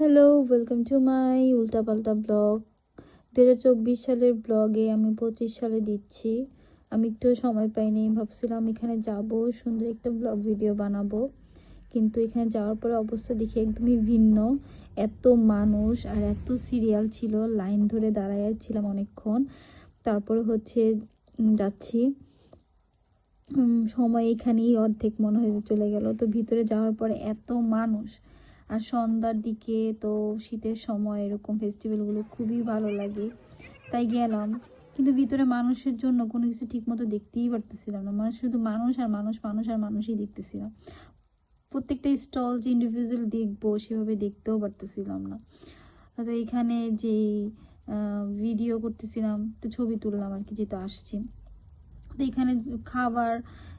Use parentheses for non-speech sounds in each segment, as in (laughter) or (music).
Hello welcome to my উল্টাপাল্টা blog দু হাজার চব্বিশ সালের ব্লগে আমি পঁচিশ সালে দিচ্ছি। আমি একটু সময় পাইনি ভাবছিলাম এখানে যাব, সুন্দর একটা ব্লগ ভিডিও বানাবো। কিন্তু এখানে যাওয়ার পরে অবস্থা দেখি একদমই ভিন্ন। এত মানুষ আর এত সিরিয়াল ছিল, লাইন ধরে দাঁড়ায় ছিলাম অনেকক্ষণ। তারপরে হচ্ছে যাচ্ছি। সময় এখানেই অর্ধেক মনে হয় চলে গেল। তো ভিতরে যাওয়ার পরে এত মানুষ আর সন্ধ্যার দিকে তো শীতের সময় এরকম ফেস্টিভ্যালগুলো খুবই ভালো লাগে। তাই গেলাম। কিন্তু ভিতরে মানুষের জন্য কোনো কিছু ঠিকমতো দেখতেই পারতেছিলাম না। মানে শুধু মানুষ আর মানুষ মানুষ আর মানুষই দেখতেছিলাম। প্রত্যেকটা স্টল যে ইন্ডিভিজুয়াল দেখব সেভাবে দেখতেও পারতেছিলাম না। তো এখানে যে ভিডিও করতেছিলাম, তো ছবি তুললাম আর কি যেহেতু আসছি। তো এখানে খাবার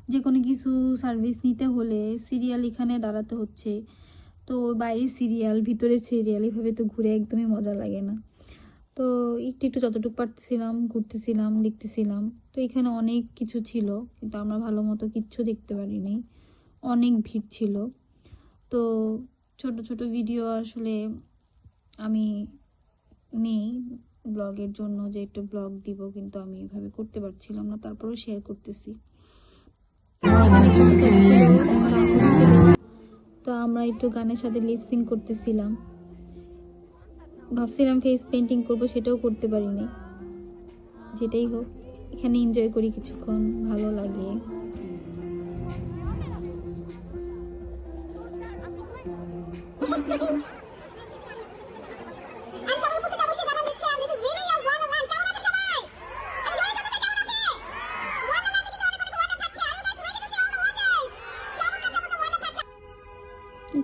যে কোনো কিছু সার্ভিস নিতে হলে সিরিয়াল এখানে দাঁড়াতে হচ্ছে। তো বাইরে সিরিয়াল ভিতরে সিরিয়াল এভাবে তো ঘুরে একদমই মজা লাগে না। তো একটু একটু যতটুকু পারতেছিলাম, ঘুরতেছিলাম, দেখতেছিলাম, তো এখানে অনেক কিছু ছিল, কিন্তু আমরা ভালো মতো কিচ্ছু দেখতে পারিনি। অনেক ভিড় ছিল। তো ছোট ছোট ভিডিও আসলে আমি নেই ব্লগের জন্য, যে একটু ব্লগ দিব, কিন্তু আমি এভাবে করতে পারছিলাম না, তারপরেও শেয়ার করতেছি। আমরা একটু গানের সাথে লিপসিং করতেছিলাম। ভাবছিলাম ফেস পেন্টিং করব, সেটাও করতে পারিনি। যেটাই হোক, এখানে এনজয় করি কিছুক্ষণ, ভালো লাগে। আমি (laughs)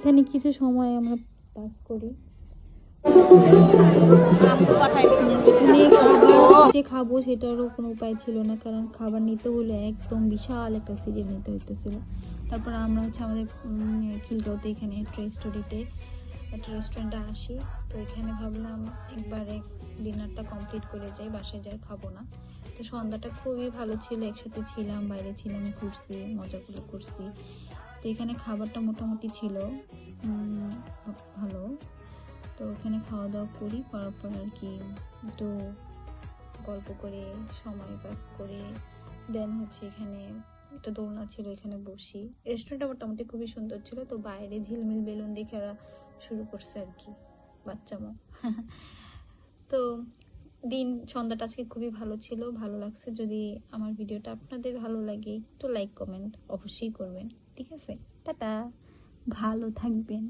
এখানে কিছু সময় আমরা পাস করি। খাব সেটারও কোনো উপায় ছিল না, কারণ খাবার নিতে হলে একদম বিশাল একটা সিরিয়াল নিতে হইতেছিল। তারপর আমরা হচ্ছে আমাদের খিলগাঁওতে এখানে স্টোরিতে একটা রেস্টুরেন্টে আসি। তো এখানে ভাবলাম একবারে ডিনারটা কমপ্লিট করে যাই, বাসায় যাই, খাব না। তো সন্ধ্যাটা খুবই ভালো ছিল, একসাথে ছিলাম, বাইরে ছিলাম, ঘুরছি, মজা করে করছি তো এখানে খাবারটা মোটামুটি ছিল। ভালো। তো ওখানে খাওয়া দাওয়া করি, করার পর আর কি একটু গল্প করে, সময় পাস করে, দেন হচ্ছে এখানে একটা দোলনা ছিল, এখানে বসি। রেস্টুরেন্টটা মোটামুটি খুবই সুন্দর ছিল, তো বাইরে ঝিলমিল বেলুন দেখে ওরা শুরু করছে আর কি, বাচ্চা মা। (laughs) তো দিন সন্ধ্যাটা আজকে খুবই ভালো ছিল, ভালো লাগছে। যদি আমার ভিডিওটা আপনাদের ভালো লাগে, একটু লাইক কমেন্ট অবশ্যই করবেন। ঠিক আছে? টাটা। ভালো থাকবেন।